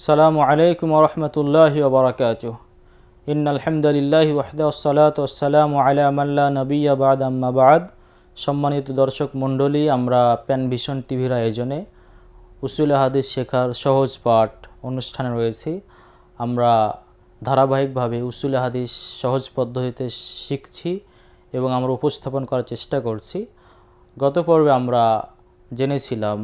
আসসালামু আলাইকুম রহমতুল্লাহ ওবরাকাত ইন আলহামদুলিল্লাহ ওয়াহদাসলাত ওসালাম আলামাল্লা নবিয়া বাদ আম্মাবাদ সম্মানিত দর্শক মণ্ডলী, আমরা প্যান ভিশন টিভির আয়োজনে উসুল হাদিস শেখার সহজ পাঠ অনুষ্ঠানে রয়েছি। আমরা ধারাবাহিকভাবে উসুল হাদিস সহজ পদ্ধতিতে শিখছি এবং আমরা উপস্থাপন করার চেষ্টা করছি। গত পর্বে আমরা জেনেছিলাম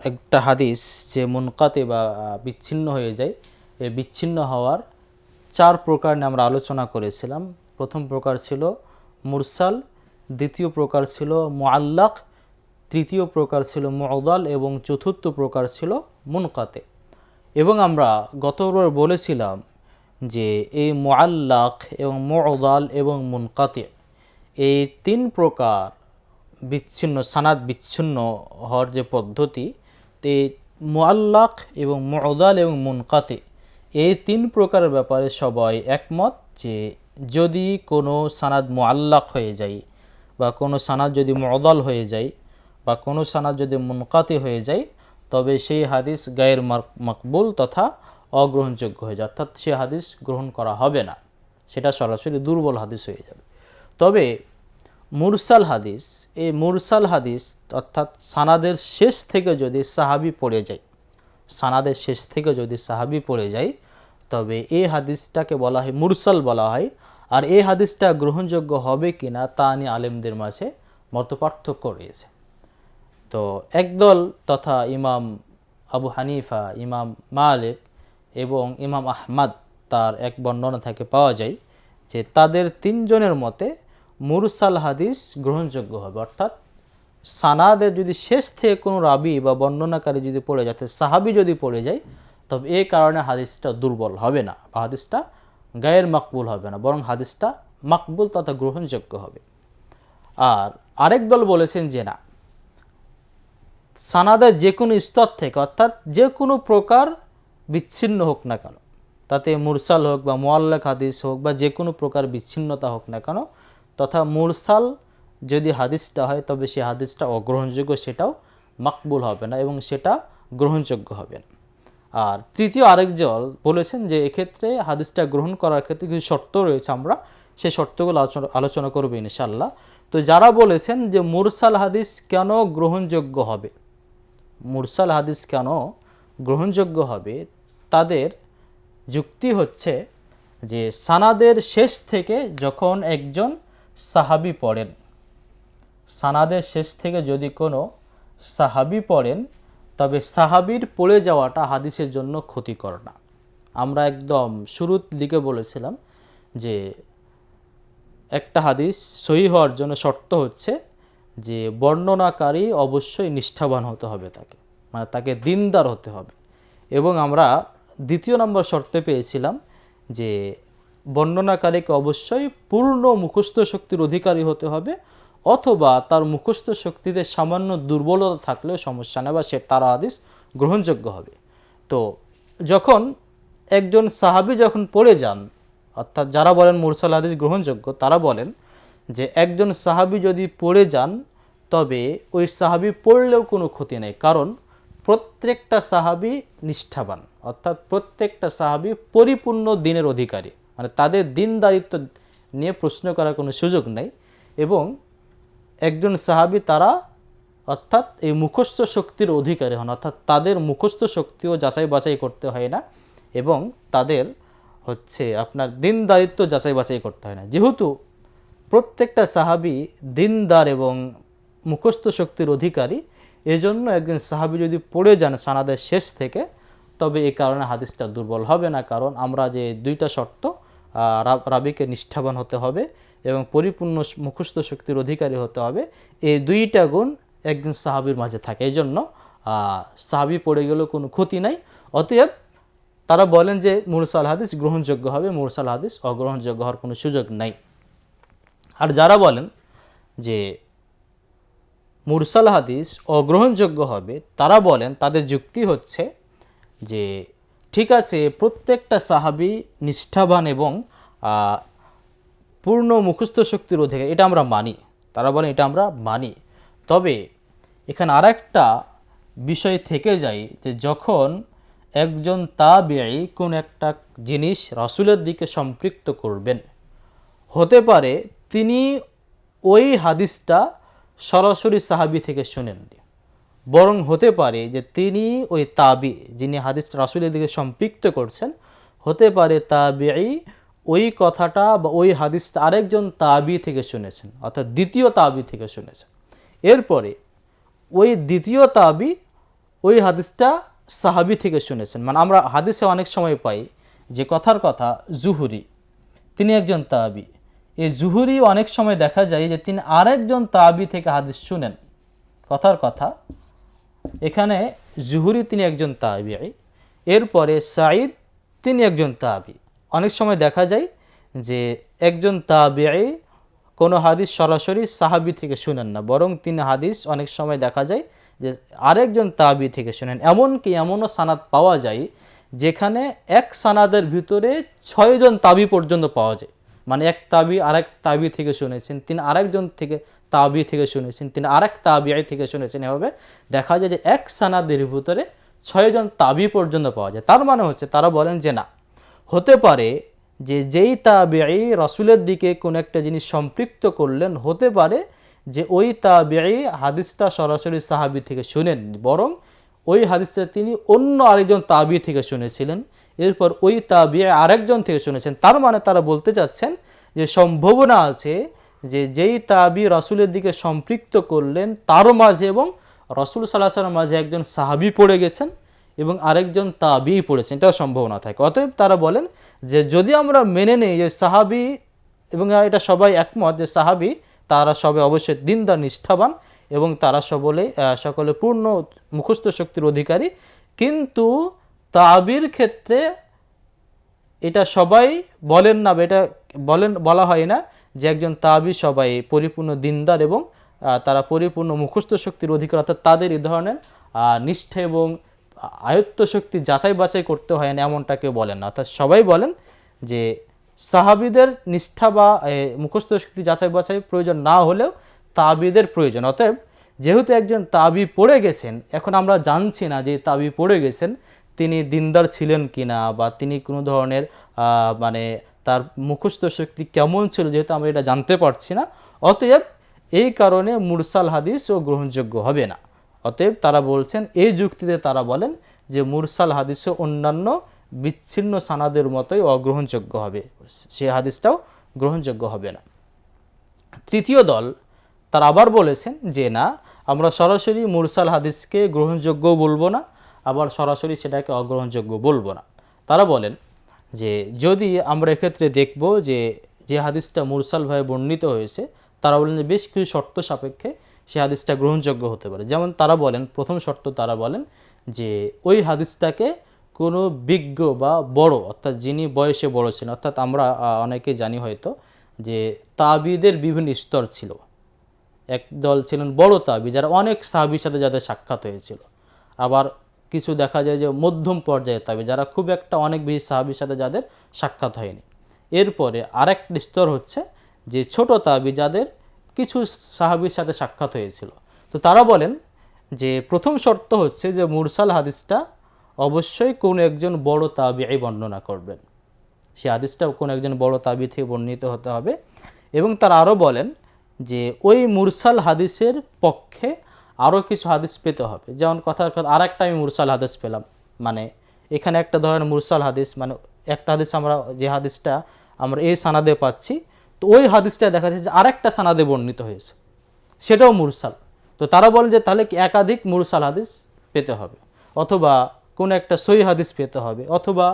একটা হাদিস যে মুনকাতে বা বিচ্ছিন্ন হয়ে যায়। এই বিচ্ছিন্ন হওয়ার চার প্রকার নিয়ে আমরা আলোচনা করেছিলাম। প্রথম প্রকার ছিল মুরসাল, দ্বিতীয় প্রকার ছিল মোয়াল্লাক তৃতীয় প্রকার ছিল মুআদাল এবং চতুর্থ প্রকার ছিল মুনকাতে। এবং আমরা গতবার বলেছিলাম যে এই মোয়াল্লাক এবং মুআদাল এবং মুনকাতে এই তিন প্রকার বিচ্ছিন্ন, সানাদ বিচ্ছিন্ন হওয়ার যে পদ্ধতি তে মোয়াল্লাক এবং মুআদাল এবং মুনকাতে। এই তিন প্রকারের ব্যাপারে সবাই একমত যে যদি কোনো সানাদ মোয়াল্লাক হয়ে যায় বা কোনো সানাদ যদি মুআদাল হয়ে যায় বা কোনো সানাদ যদি মুনকাতে হয়ে যায়, তবে সেই হাদিস গায়ের মকবুল তথা অগ্রহণযোগ্য হয়ে যায়, অর্থাৎ সে হাদিস গ্রহণ করা হবে না। সেটা সরাসরি দুর্বল হাদিস হয়ে যাবে। তবে মুরসাল হাদিস, এই মুরসাল হাদিস অর্থাৎ সানাদের শেষ থেকে যদি সাহাবি পড়ে যায়, সানাদের শেষ থেকে যদি সাহাবি পড়ে যায়, তবে এই হাদিসটাকে বলা হয়, মুরসাল বলা হয়। আর এই হাদিসটা গ্রহণযোগ্য হবে কিনা তা নিয়ে আলেমদের মাঝে মত পার্থক্য রয়েছে। তো একদল তথা ইমাম আবু হানিফা, ইমাম মালিক এবং ইমাম আহমাদ তার এক বর্ণনা থেকে পাওয়া যায় যে তাদের তিনজনের মতে মুরসাল হাদিস গ্রহণযোগ্য হবে। অর্থাৎ সানাদের যদি শেষ থেকে কোনো রাবি বা বর্ণনাকারী যদি পড়ে যায়, অর্থাৎ সাহাবি যদি পড়ে যায়, তবে এ কারণে হাদিসটা দুর্বল হবে না বা হাদিসটা গায়ের মাকবুল হবে না, বরং হাদিসটা মাকবুল তথা গ্রহণযোগ্য হবে। আর আরেক দল বলেছেন যে না, সানাদের যে কোনো স্তর থেকে, অর্থাৎ যে কোনো প্রকার বিচ্ছিন্ন হোক না কেন, তাতে মুরসাল হোক বা মোয়াল্লাক হাদিস হোক বা যে কোনো প্রকার বিচ্ছিন্নতা হোক না কেন তথা মুরসাল যদি হাদিসটা হয়, তবে সেই হাদিসটা অগ্রহণযোগ্য, সেটাও মাকবুল হবে না এবং সেটা গ্রহণযোগ্য হবে না। আর তৃতীয় আরেকজন বলেছেন যে, এক্ষেত্রে হাদিসটা গ্রহণ করার ক্ষেত্রে কিছু শর্ত রয়েছে আমরা, সেই শর্তগুলো আলোচনা আলোচনা করব ইনশাল্লাহ তো যারা বলেছেন যে, মুরসাল হাদিস কেন গ্রহণযোগ্য হবে? মুরসাল হাদিস কেন গ্রহণযোগ্য হবে? তাদের যুক্তি হচ্ছে যে, সানাদের শেষ থেকে যখন একজন সাহাবি পড়েন। সানাদের শেষ থেকে যদি কোনো সাহাবি পড়েন, তবে সাহাবির পড়ে যাওয়াটা হাদিসের জন্য ক্ষতিকর না। আমরা একদম শুরুর দিকে বলেছিলাম যে একটা হাদিস সহি হওয়ার জন্য শর্ত হচ্ছে যে বর্ণনাকারী অবশ্যই নিষ্ঠাবান হতে হবে তাকে মানে তাকে দিনদার হতে হবে। এবং আমরা দ্বিতীয় নম্বর শর্তে পেয়েছিলাম যে বর্ণনাকারীকে অবশ্যই পূর্ণ মুখস্থ শক্তির অধিকারী হতে হবে, অথবা তার মুখস্থ শক্তিতে সামান্য দুর্বলতা থাকলেও সমস্যা নেই বা সে তার হাদিস গ্রহণযোগ্য হবে। তো যখন একজন সাহাবি যখন পড়ে যান, অর্থাৎ যারা বলেন মুরসাল হাদিস গ্রহণযোগ্য, তারা বলেন যে একজন সাহাবি যদি পড়ে যান, তবে ওই সাহাবি পড়লেও কোনো ক্ষতি নেই, কারণ প্রত্যেকটা সাহাবি নিষ্ঠাবান, অর্থাৎ প্রত্যেকটা সাহাবি পরিপূর্ণ দিনের অধিকারী। মানে তাদের দিনদারিত্ব নিয়ে প্রশ্ন করার কোনো সুযোগ নেই এবং একজন সাহাবি তারা অর্থাৎ এই মুখস্থ শক্তির অধিকারী হন, অর্থাৎ তাদের মুখস্থ শক্তিও যাচাই বাছাই করতে হয় না এবং তাদের হচ্ছে আপনার দিনদারিত্ব যাচাই বাছাই করতে হয় না। যেহেতু প্রত্যেকটা সাহাবি দিনদার এবং মুখস্থ শক্তির অধিকারী, এজন্য একজন সাহাবি যদি পড়ে যান সানাদের শেষ থেকে, তবে এই কারণে হাদিসটা দুর্বল হবে না, কারণ আমরা যে দুইটা শর্ত রাবিকে নিষ্ঠাবান হতে হবে এবং পরিপূর্ণ মুখস্থ শক্তির অধিকারী হতে হবে। এই দুইটা গুণ একজন সাহাবির মাঝে থাকে। এই জন্য সাহাবি পড়ে গেলেও কোনো ক্ষতি নাই। অতএব তারা বলেন যে, মুরসাল হাদিস গ্রহণযোগ্য হবে, মুরসাল হাদিস অগ্রহণযোগ্য হওয়ার কোনো সুযোগ নাই। আর যারা বলেন যে, মুরসাল হাদিস অগ্রহণযোগ্য হবে, তারা বলেন, তাদের যুক্তি হচ্ছে যে ঠিক আছে, প্রত্যেকটা সাহাবি নিষ্ঠাবান এবং পূর্ণ মুখস্থ শক্তির অধিকারী। এটা আমরা মানি। তারা বলেন এটা আমরা মানি। তবে এখানে আরেকটা বিষয় থেকে যায় যে যখন একজন তাবিঈ কোন একটা জিনিস রাসূলের দিকে সম্পৃক্ত করবেন, হতে পারে তিনি ওই হাদিসটা সরাসরি সাহাবি থেকে শুনেননি। বরং হতে পারে যে তিনি ওই তাবি, যিনি হাদিস রাসূলের দিকে সম্পৃক্ত করছেন, হতে পারে তাবিঈ ওই কথাটা বা ওই হাদিসটা আরেকজন তাবি থেকে শুনেছেন, অর্থাৎ দ্বিতীয় তাবি থেকে শুনেছেন। এরপরে ওই দ্বিতীয় তাবি ওই হাদিসটা সাহাবি থেকে শুনেছেন। মানে আমরা হাদিসে অনেক সময় পাই যে কথার কথা জুহুরি, তিনি একজন তাবি। এই জুহুরি অনেক সময় দেখা যায় যে তিনি আরেকজন তাবি থেকে হাদিস শুনেন। কথার কথা এখানে জুহুরি তিনি একজন তাবিআই এরপরে সাঈদ তিনি একজন তাবি। অনেক সময় দেখা যায় যে একজন তাবিআই কোনো হাদিস সরাসরি সাহাবি থেকে শুনেন না, বরং তিনি হাদিস অনেক সময় দেখা যায় যে আরেকজন তাবি থেকে শুনেন। এমনকি এমনও সানাদ পাওয়া যায় যেখানে এক সানাদের ভিতরে ছয়জন তাবি পর্যন্ত পাওয়া যায়। মানে এক তাবি আরেক তাবি থেকে শুনেছেন, তিনি আরেকজন থেকে তাবি থেকে শুনেছেন, তিনি আরেক তাবিআই থেকে শুনেছেন, এভাবে দেখা যায় যে এক সানাদের ভিতরে ছয়জন তাবি পর্যন্ত পাওয়া যায়। তার মানে হচ্ছে, তারা বলেন যে না, হতে পারে যে যেই তাবিআই রসুলের দিকে কোনো একটা জিনিস সম্পৃক্ত করলেন, হতে পারে যে ওই তাবিআই হাদিসটা সরাসরি সাহাবি থেকে শুনেন, বরং ওই হাদিসটা তিনি অন্য আরেকজন তাবি থেকে শুনেছিলেন, এরপর ওই তাবি আরেকজন থেকে শুনেছেন। তার মানে তারা বলতে চাচ্ছেন যে সম্ভাবনা আছে যে যেই তাবি রসুলের দিকে সম্পৃক্ত করলেন, তারও মাঝে এবং রসুল সাল্লাহ মাঝে একজন সাহাবি পড়ে গেছেন এবং আরেকজন তাবি পড়েছেন। এটাও সম্ভাবনা থাকে। অতএব তারা বলেন যে যদি আমরা মেনে নেই যে সাহাবি এবং এটা সবাই একমত যে সাহাবি, তারা সবাই অবশ্যই দিনদার, নিষ্ঠাবান এবং তারা সকলে সকলে পূর্ণ মুখস্থ শক্তির অধিকারী। কিন্তু তাবির ক্ষেত্রে এটা সবাই বলেন না, এটা বলেন, বলা হয় না যে একজন তাবি সবাই পরিপূর্ণ দিনদার এবং তারা পরিপূর্ণ মুখস্থ শক্তির অধিকার, অর্থাৎ তাদের এই ধরনের নিষ্ঠা এবং আয়ত্ত শক্তি যাচাই বাছাই করতে হয় না এমনটা কেউ বলেন না। অর্থাৎ সবাই বলেন যে সাহাবিদের নিষ্ঠা বা মুখস্থ শক্তি যাচাই বাছাই প্রয়োজন না হলেও তাবিদের প্রয়োজন। অতএব যেহেতু একজন তাবি পড়ে গেছেন, এখন আমরা জানছি না যে তাবি পড়ে গেছেন, তিনি দিনদার ছিলেন কিনা বা তিনি কোনো ধরনের মানে তার মুখস্থ শক্তি কেমন ছিল যেহেতু আমরা এটা জানতে পারছি না, অতএব এই কারণে মুরসাল হাদিস ও গ্রহণযোগ্য হবে না। অতএব তারা বলছেন, এই যুক্তিতে তারা বলেন যে মুরসাল হাদিসও অন্যান্য বিচ্ছিন্ন সানাদের মতোই অগ্রহণযোগ্য হবে। সে হাদিসটাও গ্রহণযোগ্য হবে না। তৃতীয় দল তারা আবার বলেছেন যে না, আমরা সরাসরি মুরসাল হাদিসকে গ্রহণযোগ্য বলব না, আবার সরাসরি সেটাকে অগ্রহণযোগ্য বলব না। তারা বলেন যে যদি আমরা এক্ষেত্রে দেখব যে যে হাদিসটা মুরসালভাবে বর্ণিত হয়েছে, তারা বলেন যে বেশ কিছু শর্ত সাপেক্ষে সে হাদিসটা গ্রহণযোগ্য হতে পারে। যেমন তারা বলেন, প্রথম শর্ত তারা বলেন যে ওই হাদিসটাকে কোনো বিজ্ঞ বা বড়, অর্থাৎ যিনি বয়সে বড় ছিলেন, অর্থাৎ আমরা অনেকে জানি হয়তো, যে তাবিদের বিভিন্ন স্তর ছিল। এক দল ছিলেন বড় তাবি, যারা অনেক সাহাবির সাথে যাদের সাক্ষাৎ হয়েছিল। আবার কিছু দেখা যায় যে মধ্যম পর্যায়ে তাবি যারা খুব একটা অনেক বেশি সাহাবির সাথে যাদের সাক্ষাৎ হয়নি। এরপরে আরেক স্তর হচ্ছে যে ছোট তাবি যাদের কিছু সাহাবির সাথে সাক্ষাৎ হয়েছিল। তো তারা বলেন যে প্রথম শর্ত হচ্ছে যে মুরসাল হাদিসটা অবশ্যই কোনো একজন বড় তাবিআই বর্ণনা করবেন। সে হাদিসটা কোনো একজন বড় তাবি থেকে বর্ণিত হতে হবে। এবং তারা আরও বলেন যে ওই মুরসাল হাদিসের পক্ষে আরও কিছু হাদিস পেতে হবে। যেমন কথার কথা আর একটা আমি মুরসাল হাদিস পেলাম। মানে এখানে একটা ধরেন মুরসাল হাদিস মানে একটা হাদিস আমরা, যে হাদিসটা আমরা এই সানাদে পাচ্ছি, তো ওই হাদিসটা দেখা যাচ্ছে যে আরেকটা সানাদে বর্ণিত হয়েছে। সেটাও মুরসাল। তো তারা বলেন যে তাহলে কি একাধিক মুরসাল হাদিস পেতে হবে? অথবা কোনো একটা সই হাদিস পেতে হবে, অথবা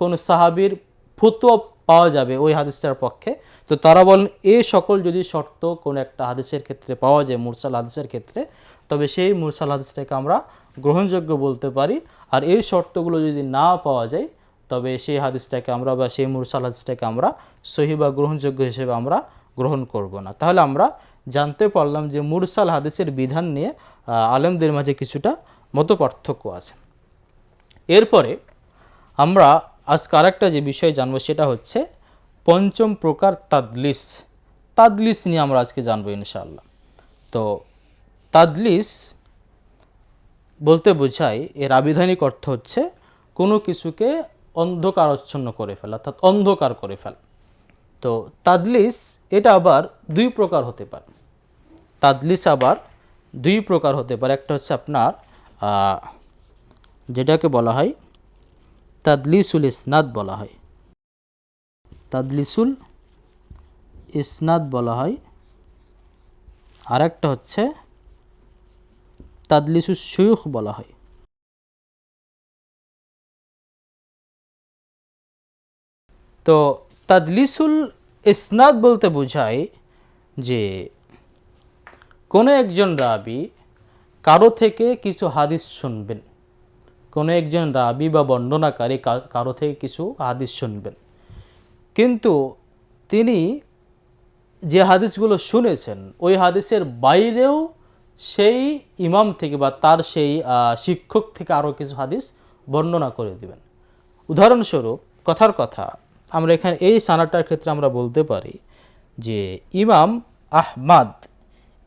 কোনো সাহাবির ফতুয়া পাওয়া যাবে ওই হাদিসটার পক্ষে। তো তারা বলেন এই সকল যদি শর্ত কোনো একটা হাদিসের ক্ষেত্রে পাওয়া যায়, মুরসাল হাদিসের ক্ষেত্রে তবে সেই মুরসাল হাদিসটাকে আমরা গ্রহণযোগ্য বলতে পারি। আর এই শর্তগুলো যদি না পাওয়া যায়, তবে সেই হাদিসটাকে আমরা বা সেই মুরসাল হাদিসটাকে আমরা সহি বা গ্রহণযোগ্য হিসেবে আমরা গ্রহণ করব না। তাহলে আমরা জানতে পারলাম যে মুরসাল হাদিসের বিধান নিয়ে আলেমদের মাঝে কিছুটা মত পার্থক্য আছে। এরপরে আমরা আজকে আরেকটা যে বিষয় জানব সেটা হচ্ছে পঞ্চম প্রকার তাদলিস। তাদলিস নিয়ে আমরা আজকে জানব ইনশাআল্লাহ। তো তাদলিস বলতে বোঝায় এর আবিধানিক অর্থ হচ্ছে কোনো কিছুকে অন্ধকারচ্ছন্ন করে ফেলা, অর্থাৎ অন্ধকার করে ফেলা। তো তাদলিস এটা আবার দুই প্রকার হতে পারে। তাদলিস আবার দুই প্রকার হতে পারে। একটা হচ্ছে আপনার যেটাকে বলা হয় তাদলিসুল ইসনাদ বলা হয়। তাদলিসুল ইসনাদ বলা হয়। আরেকটা হচ্ছে তাদলিসুল শুয়ুখ বলা হয়। তো তাদলিসুল ইসনাদ বলতে বোঝায় যে কোনো একজন রাবি কারও থেকে কিছু হাদিস শুনবেন। কোনো একজন রাবি বা বর্ণনাকারী কারও থেকে কিছু হাদিস শুনবেন। কিন্তু তিনি যে হাদিসগুলো শুনেছেন, ওই হাদিসের বাইরেও সেই ইমাম থেকে বা তার সেই শিক্ষক থেকে আরও কিছু হাদিস বর্ণনা করে দিবেন। উদাহরণস্বরূপ, কথার কথা, আমরা এখানে এই সানাটার ক্ষেত্রে আমরা বলতে পারি যে, ইমাম আহমাদ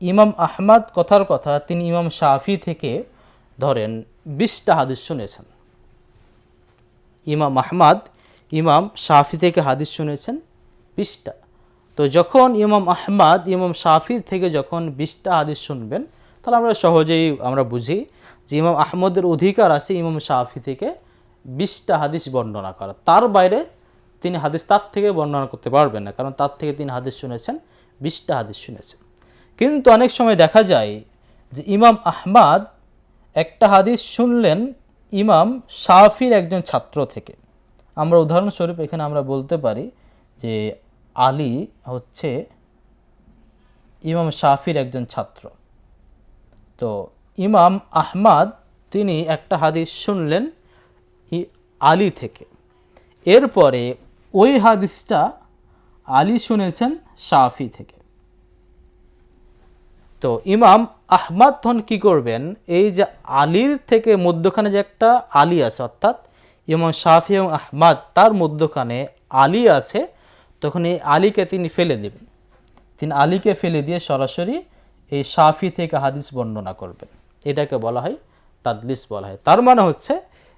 ইমাম আহমাদ কথার কথা তিনি ইমাম শাফি থেকে ধরেন বিশটা হাদিস শুনেছেন। ইমাম আহমাদ, ইমাম শাফি থেকে হাদিস শুনেছেন বিশটা। তো যখন ইমাম আহমাদ, ইমাম শাফি থেকে যখন বিশটা হাদিস শুনবেন তাহলে আমরা সহজেই আমরা বুঝি যে ইমাম আহমদের অধিকার আছে ইমাম শাফি থেকে বিশটা হাদিস বর্ণনা করা। তার বাইরে তিনি হাদিস তার থেকে বর্ণনা করতে পারবেন না, কারণ তার থেকে তিনি হাদিস শুনেছেন, বিশটা হাদিস শুনেছেন। কিন্তু অনেক সময় দেখা যায় যে ইমাম আহমাদ একটা হাদিস শুনলেন ইমাম শাফির একজন ছাত্র থেকে। আমরা উদাহরণস্বরূপ এখানে আমরা বলতে পারি যে আলী হচ্ছে ইমাম শাফির একজন ছাত্র। তো ইমাম আহমাদ তিনি একটা হাদিস শুনলেন আলী থেকে। এরপরে ওই হাদিসটা আলী শুনেছেন শাফি থেকে। তো ইমাম আহমাদ তখন কি করবেন? এই যে আলীর থেকে মধ্যখানে যে একটা আলী আছে, অর্থাৎ ইমাম শাফি এবং আহমাদ তার মধ্যখানে আলী আছে, তখন এই আলীকে তিনি ফেলে দেবেন। তিনি আলীকে ফেলে দিয়ে সরাসরি এই সাফি থেকে হাদিস বর্ণনা করবেন। এটাকে বলা হয় তাদলিস বলা হয়। তার মানে হচ্ছে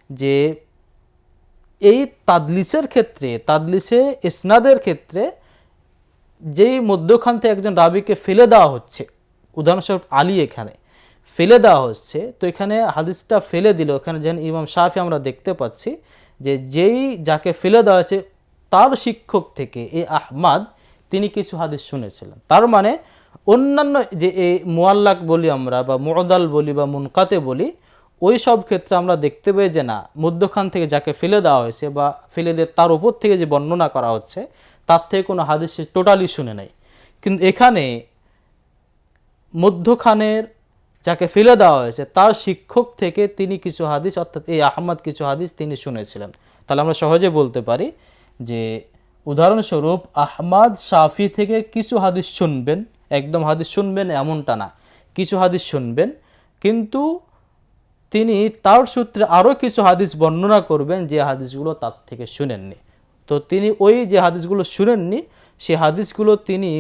যে এই তাদলিসের ক্ষেত্রে, তাদলিসে ইসনাদের ক্ষেত্রে যেই মধ্যখান থেকে একজন রাবিকে ফেলে দেওয়া হচ্ছে, উদাহরণস্বরূপ আলী এখানে ফেলে দেওয়া হচ্ছে, তো এখানে হাদিসটা ফেলে দিল। এখানে যেন ইমাম শাফি আমরা দেখতে পাচ্ছি যে যেই যাকে ফেলে দেওয়া হয়েছে, তার শিক্ষক থেকে, এই আহমাদ, তিনি কিছু হাদিস শুনেছিলেন। তার মানে অন্যান্য যে এই মোয়াল্লাক বলি আমরা বা মুরদাল বলি বা মুনকাতে বলি, ওই সব ক্ষেত্রে আমরা দেখতে পাই যে না, মধ্যখান থেকে যাকে ফেলে দেওয়া হয়েছে বা ফেলে দিয়ে তার উপর থেকে যে বর্ণনা করা হচ্ছে, তার থেকে কোনো হাদিস টোটালি শুনে নাই। কিন্তু এখানে মধ্যখানের যাকে ফেলে দেওয়া হয়েছে, তার শিক্ষক থেকে তিনি কিছু হাদিস, অর্থাৎ এই আহমদ কিছু হাদিস তিনি শুনেছিলেন। তাহলে আমরা সহজে বলতে পারি যে, উদাহরণস্বরূপ আহমাদ শাফি থেকে কিছু হাদিস শুনবেন। একদম হাদিস শুনবেন এমনটা না। কিছু হাদিস শুনবেন, কিন্তু তিনি তার সূত্রে আরও কিছু হাদিস বর্ণনা করবেন যে হাদিসগুলো তার থেকে শুনেননি। তো তিনি ওই যে হাদিসগুলো শুনেননি সেই হাদিসগুলো তিনি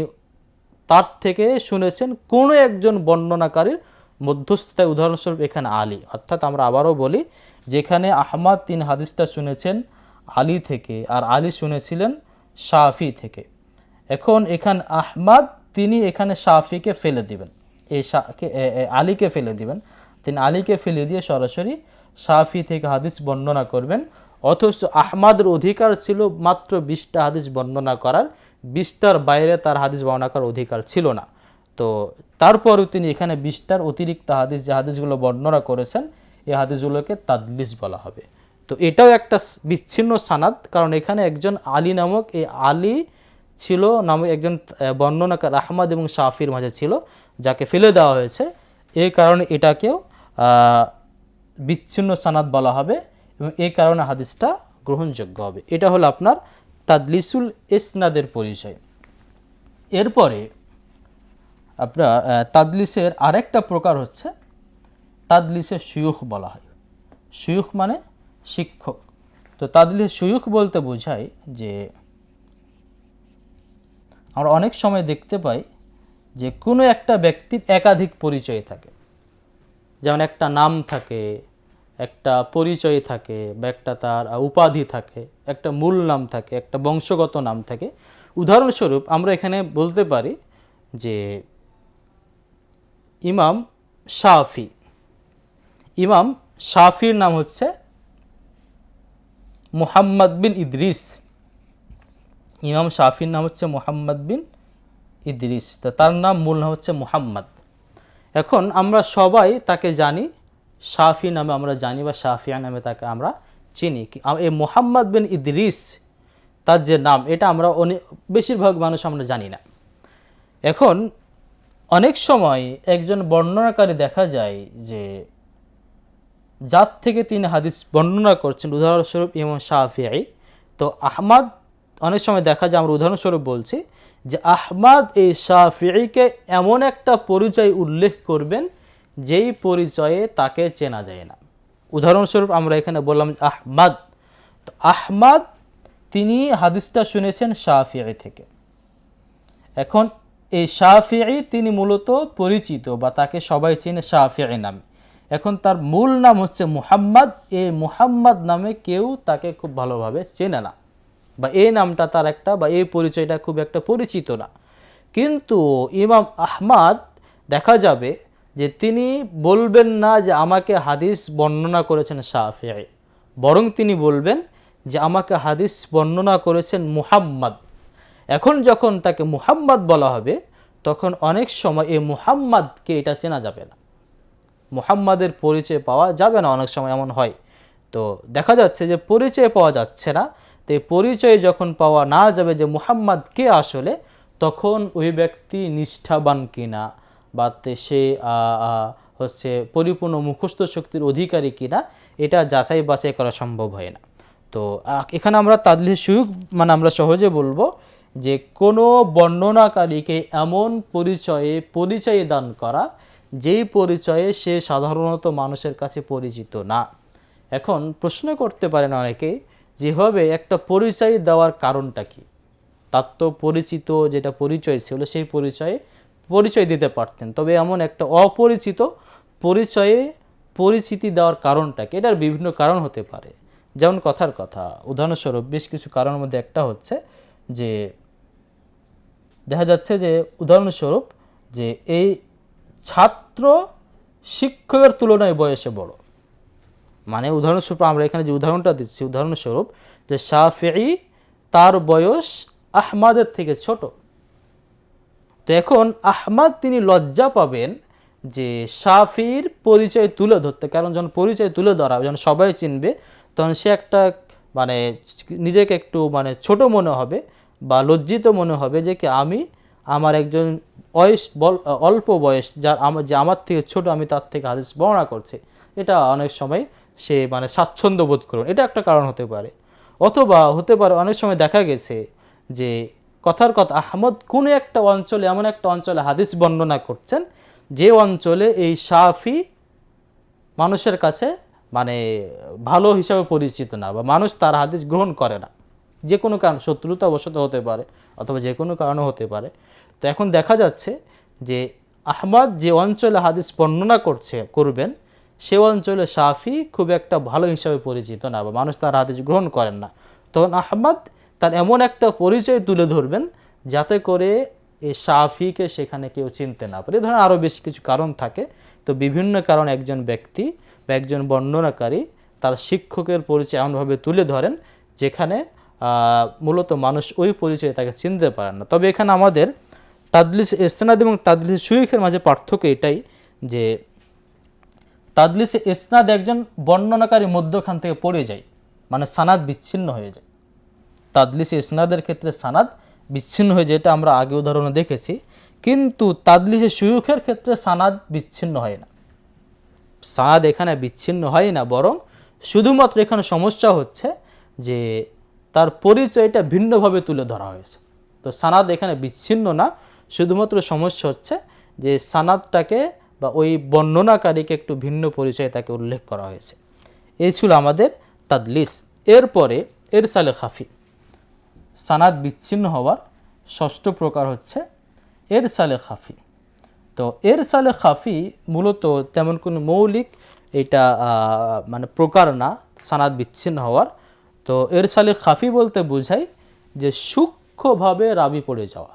তার থেকে শুনেছেন কোনো একজন বর্ণনাকারীর মধ্যস্থতায়। উদাহরণস্বরূপ এখানে আলী, অর্থাৎ আমরা আবারও বলি, যেখানে আহমাদ তিন হাদিসটা শুনেছেন, আলী থেকে, আর আলী শুনেছিলেন শাফি থেকে। এখন এখান আহমাদ তিনি এখানে শাফিকে ফেলে দিবেন। এই আলীকে ফেলে দিবেন। তিনি আলীকে ফেলে দিয়ে সরাসরি শাফি থেকে হাদিস বর্ণনা করবেন। অথচ আহমাদের অধিকার ছিল মাত্র বিশটা হাদিস বর্ণনা করার। বিশটার বাইরে তার হাদিস বর্ণনা করার অধিকার ছিল না। তো তারপরেও তিনি এখানে বিশটার অতিরিক্ত হাদিস, যে হাদিসগুলো বর্ণনা করেছেন এই হাদিসগুলোকে তাদলিস বলা হবে। তো এটাও একটা বিচ্ছিন্ন সানাদ, কারণ এখানে একজন আলী নামক এই আলী ছিল নামক একজন বর্ণনাকার আহমদ এবং শাফির মাঝে ছিল, যাকে ফেলে দেওয়া হয়েছে। এই কারণে এটাকেও বিচ্ছিন্ন সানাদ বলা হবে এবং এই কারণে হাদিসটা গ্রহণযোগ্য হবে। এটা হলো আপনার তাদলিসুল ইসনাদের পরিচয়। এরপরে আপনার তাদলিসের আরেকটা প্রকার হচ্ছে, তাদলিসের সুয়ুখ বলা হয়। সুয়ুখ মানে শিক্ষক। তো তাদলিস সুয়ুখ বলতে বোঝায় যে আমরা অনেক সময় দেখতে পাই যে কোনো একটা ব্যক্তির একাধিক পরিচয় থাকে। যেমন একটা নাম থাকে, একটা পরিচয় থাকে বা একটা তার উপাধি থাকে, একটা মূল নাম থাকে, একটা বংশগত নাম থাকে। উদাহরণস্বরূপ আমরা এখানে বলতে পারি যে ইমাম শাফি। ইমাম শাফির নাম হচ্ছে মুহাম্মদ বিন ইদ্রিস। ইমাম শাফির নাম হচ্ছে মোহাম্মদ বিন ইদ্রিস। তো তার নাম মূল নাম হচ্ছে মুহাম্মদ। এখন আমরা সবাই তাকে জানি, শাফি নামে আমরা জানি বা শাফিয়া নামে তাকে আমরা চিনি। এই মোহাম্মদ বিন ইদ্রিস, তার যে নাম, এটা আমরা অনেক বেশিরভাগ মানুষ আমরা জানি না। এখন অনেক সময় একজন বর্ণনাকারী দেখা যায় যে যার থেকে তিনি হাদিস বর্ণনা করছেন। উদাহরণস্বরূপ ইমাম শাহফিয়াই তো আহমাদ অনেক সময় দেখা যায়, আমরা উদাহরণস্বরূপ বলছি যে আহমাদ এই শাফিঈকে এমন একটা পরিচয় উল্লেখ করবেন, যেই পরিচয়ে তাকে চেনা যায় না। উদাহরণস্বরূপ আমরা এখানে বললাম আহমাদ। তো আহমাদ, তিনি হাদিসটা শুনেছেন শাফিঈ থেকে। এখন এই শাফিঈ তিনি মূলত পরিচিত বা তাকে সবাই চেনে শাফিঈ নামে। এখন তার মূল নাম হচ্ছে মুহাম্মদ। এই মুহাম্মদ নামে কেউ তাকে খুব ভালোভাবে চেনে না। বা এই নামটা তার একটা বা এই পরিচয়টা খুব একটা পরিচিত না। কিন্তু ইমাম আহমাদ দেখা যাবে যে তিনি বলবেন না যে আমাকে হাদিস বর্ণনা করেছেন শাফিঈ। বরং তিনি বলবেন যে আমাকে হাদিস বর্ণনা করেছেন মুহাম্মদ। এখন যখন তাকে মুহাম্মদ বলা হবে, তখন অনেক সময় এই মুহাম্মদকে এটা চেনা যাবে না। মুহাম্মাদের পরিচয় পাওয়া যাবে না, অনেক সময় এমন হয়। তো দেখা যাচ্ছে যে পরিচয় পাওয়া যাচ্ছে না তো পরিচয় যখন পাওয়া না যাবে যে মুহাম্মদ কে আসলে, তখন ওই ব্যক্তি নিষ্ঠাবান কিনা বা সে হচ্ছে পরিপূর্ণ মুখস্থ শক্তির অধিকারী কিনা, এটা যাচাই বাছাই করা সম্ভব হয় না। তো এখানে আমরা তাদলিহ সুয়োগ মানে আমরা সহজে বলব যে কোনো বর্ণনাকারীকে এমন পরিচয়ে পরিচয় দান করা, যেই পরিচয়ে সে সাধারণত মানুষের কাছে পরিচিত না। এখন প্রশ্ন করতে পারেন অনেকেই যেভাবে একটা পরিচয় দেওয়ার কারণটা কি? তার তো পরিচিত যেটা পরিচয় ছিল, সেই পরিচয়ে, পরিচয় দিতে পারতেন। তবে এমন একটা অপরিচিত পরিচয়ে পরিচিতি দেওয়ার কারণটা কি? এটার বিভিন্ন কারণ হতে পারে। যেমন কথার কথা। উদাহরণস্বরূপ বেশ কিছু কারণের মধ্যে একটা হচ্ছে যে, দেখা যাচ্ছে যে, উদাহরণস্বরূপ যে, এই ছাত্র শিক্ষকের তুলনায় বয়সে বড়। মানে উদাহরণস্বরূপ আমরা এখানে যে উদাহরণটা দিচ্ছি, উদাহরণস্বরূপ যে শাফিঈ তার বয়স আহমাদের থেকে ছোট। তো এখন আহমাদ তিনি লজ্জা পাবেন যে শাফির পরিচয় তুলে ধরতে, কারণ যখন পরিচয় তুলে ধরা, যখন সবাই চিনবে, তখন সে একটা মানে নিজেকে একটু মানে ছোট মনে হবে বা লজ্জিত মনে হবে যে কি আমি আমার একজন বয়স অল্প বয়স, যার আমার যে আমার থেকে ছোট, আমি তার থেকে হাদিস বর্ণনা করছি। এটা অনেক সময় সে মানে স্বাচ্ছন্দ্য বোধ করুন। এটা একটা কারণ হতে পারে। অথবা হতে পারে অনেক সময় দেখা গেছে যে কথার কথা আহমদ কোনো একটা অঞ্চলে, এমন একটা অঞ্চলে হাদিস বর্ণনা করছেন যে অঞ্চলে এই সাফি মানুষের কাছে মানে ভালো হিসাবে পরিচিত না বা মানুষ তার হাদিস গ্রহণ করে না। যে কোনো কারণ শত্রুতা বশত হতে পারে অথবা যে কোনো কারণও হতে পারে। তো এখন দেখা যাচ্ছে যে আহমদ যে অঞ্চলে হাদিস বর্ণনা করছে, করবেন সে অঞ্চলে সাফি খুব একটা ভালো হিসাবে পরিচিত না বা মানুষ তার হাদিস গ্রহণ করেন না। তখন আহমদ তার এমন একটা পরিচয় তুলে ধরবেন যাতে করে এই সাফিকে সেখানে কেউ চিনতে না পারে। এ ধরনের আরও বেশ কিছু কারণ থাকে। তো বিভিন্ন কারণ একজন ব্যক্তি বা একজন বর্ণনাকারী তার শিক্ষকের পরিচয় এমনভাবে তুলে ধরেন যেখানে মূলত মানুষ ওই পরিচয়ে তাকে চিনতে পারে না। তবে এখানে আমাদের তাদলিস ইসনাদ এবং তাদলিস সুইখের মাঝে পার্থক্য এটাই যে তাদলিসে ইসনাদ একজন বর্ণনাকারী মধ্যখান থেকে পড়ে যায় মানে সানাদ বিচ্ছিন্ন হয়ে যায়। তাদলিসে ইসনাদের ক্ষেত্রে সানাদ বিচ্ছিন্ন হয়ে যায়, এটা আমরা আগে উদাহরণে দেখেছি। কিন্তু তাদলিসে সুয়ুখের ক্ষেত্রে সানাদ বিচ্ছিন্ন হয় না। সানাদ এখানে বিচ্ছিন্ন হয় না, বরং শুধুমাত্র এখানে সমস্যা হচ্ছে যে তার পরিচয়টা ভিন্নভাবে তুলে ধরা হয়েছে। তো সানাদ এখানে বিচ্ছিন্ন না, শুধুমাত্র সমস্যা হচ্ছে যে সানাদটাকে বা ওই বর্ণনাকারীকে একটু ভিন্ন পরিচয়ে তাকে উল্লেখ করা হয়েছে। এই ছিল আমাদের তাদলিস। এরপরে এরসালে খাফি। সানাদ বিচ্ছিন্ন হওয়ার ষষ্ঠ প্রকার হচ্ছে এরসালে খাফি। তো এর সালে খাফি মূলত তেমন কোনো মৌলিক এটা মানে প্রকার না, সানাদ বিচ্ছিন্ন হওয়ার। তো এর সালে খাফি বলতে বোঝায় যে সূক্ষ্মভাবে রাবি পড়ে যাওয়া।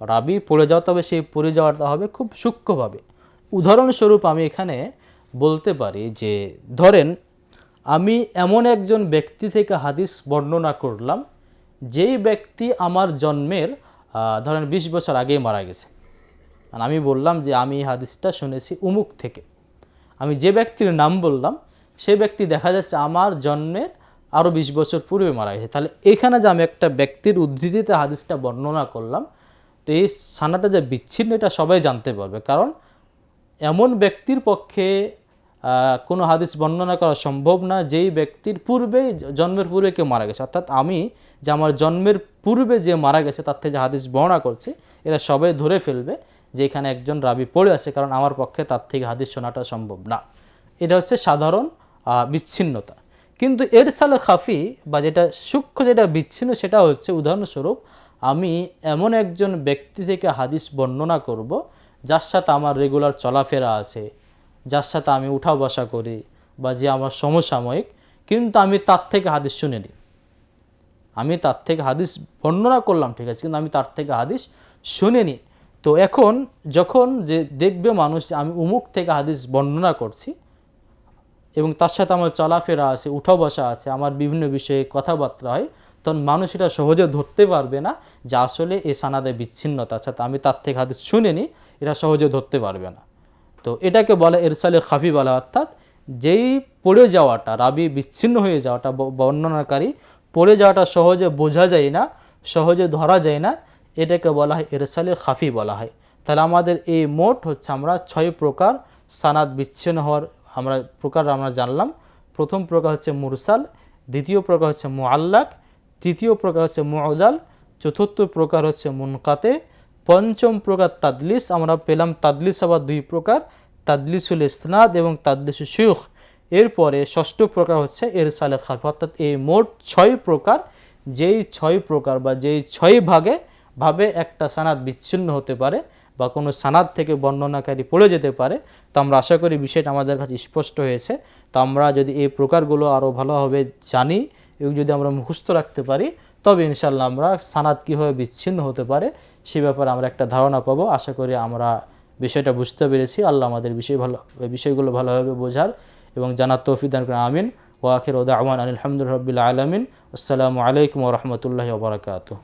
রাবি পড়ে যাওয়া, তবে সেই পড়ে যাওয়াটা হবে খুব সূক্ষ্মভাবে। উদাহরণস্বরূপ আমি এখানে বলতে পারি যে, ধরেন আমি এমন একজন ব্যক্তি থেকে হাদিস বর্ণনা করলাম, যেই ব্যক্তি আমার জন্মের ধরেন বিশ বছর আগেই মারা গেছে। আর আমি বললাম যে, আমি এই হাদিসটা শুনেছি উমুক থেকে। আমি যে ব্যক্তির নাম বললাম, সেই ব্যক্তি দেখা যাচ্ছে আমার জন্মের আরও বিশ বছর পূর্বে মারা গেছে। তাহলে এখানে যে আমি একটা ব্যক্তির উদ্ধৃতিতে হাদিসটা বর্ণনা করলাম তো এই সানাটা যে বিচ্ছিন্ন, এটা সবাই জানতে পারবে। কারণ এমন ব্যক্তির পক্ষে কোনো হাদিস বর্ণনা করা সম্ভব না, যেই ব্যক্তির পূর্বে জন্মের পূর্বে কেউ মারা গেছে। অর্থাৎ আমি যে আমার জন্মের পূর্বে যে মারা গেছে, তার থেকে যে হাদিস বর্ণনা করছে এরা সবাই ধরে ফেলবে যে এখানে একজন রাবি পড়ে আছে, কারণ আমার পক্ষে তার থেকে হাদিস শোনাটা সম্ভব না। এটা হচ্ছে সাধারণ বিচ্ছিন্নতা। কিন্তু এর সালে খাফি বা যেটা সূক্ষ্ম যেটা বিচ্ছিন্ন, সেটা হচ্ছে উদাহরণস্বরূপ আমি এমন একজন ব্যক্তি থেকে হাদিস বর্ণনা করব, যার সাথে আমার রেগুলার চলাফেরা আছে, যার সাথে আমি উঠা বসা করি বা যে আমার সমসাময়িক, কিন্তু আমি তার থেকে হাদিস শুনে নিই। আমি তার থেকে হাদিস বর্ণনা করলাম, ঠিক আছে, কিন্তু আমি তার থেকে হাদিস শুনিনি তো এখন যখন যে দেখবে মানুষ আমি উমুক থেকে হাদিস বর্ণনা করছি এবং তার সাথে আমার চলাফেরা আছে, উঠা বসা আছে, আমার বিভিন্ন বিষয়ে কথাবার্তা হয় তখন মানুষ এটা সহজে ধরতে পারবে না যে আসলে এই সানাদে বিচ্ছিন্নতা অর্থাৎ আমি তার থেকে হাদিস শুনিনি এটা সহজে ধরতে পারবে না। তো এটাকে বলে এরসালে খাফি বলা অর্থাৎ যেই পড়ে যাওয়াটা, রাবি বিচ্ছিন্ন হয়ে যাওয়াটা বর্ণনাকারী, পড়ে যাওয়াটা সহজে বোঝা যায় না, সহজে ধরা যায় না, এটাকে বলা হয় এরসালে খাফি বলা হয়। তাহলে আমাদের এই মোট হচ্ছে আমরা ছয় প্রকার সানাদ বিচ্ছিন্ন হওয়ার আমরা প্রকার আমরা জানলাম। প্রথম প্রকার হচ্ছে মুরসাল, দ্বিতীয় প্রকার হচ্ছে মুআল্লাক তৃতীয় প্রকার হচ্ছে মুআদাল, চতুর্থ প্রকার হচ্ছে মুনকাতে, পঞ্চম প্রকার তাদলিস, আমরা পেলাম তাদলিস আবার দুই প্রকার, তাদলিসুল ইসনাদ এবং তাদলিসুল শিউখ এরপরে ষষ্ঠ প্রকার হচ্ছে এরসালে খাফি, অর্থাৎ এই মোট ছয় প্রকার, যেই ছয় প্রকার বা যেই ছয় ভাগে, ভাবে একটা সানাদ বিচ্ছিন্ন হতে পারে বা কোনো সানাদ থেকে বর্ণনাকারী পড়ে যেতে পারে। তো আমরা আশা করি বিষয়টা আমাদের কাছে স্পষ্ট হয়েছে। তো আমরা যদি এই প্রকারগুলো আরও ভালোভাবে জানি এবং যদি আমরা মুখস্থ রাখতে পারি, তবে ইনশাল্লাহ আমরা সানাদ কীভাবে বিচ্ছিন্ন হতে পারে, সে ব্যাপারে আমরা একটা ধারণা পাবো। আশা করি আমরা বিষয়টা বুঝতে পেরেছি। আল্লাহ আমাদের বিষয় ভালো, বিষয়গুলো ভালোভাবে বোঝার এবং জানার তৌফিক দান করেন। আমিন। ওয়াখির ওদা আমান আলহামদুলিল্লাহ রবিল আলমিন। আসসালামু আলাইকুম রহমতুল্লাহ ওবরাকাতু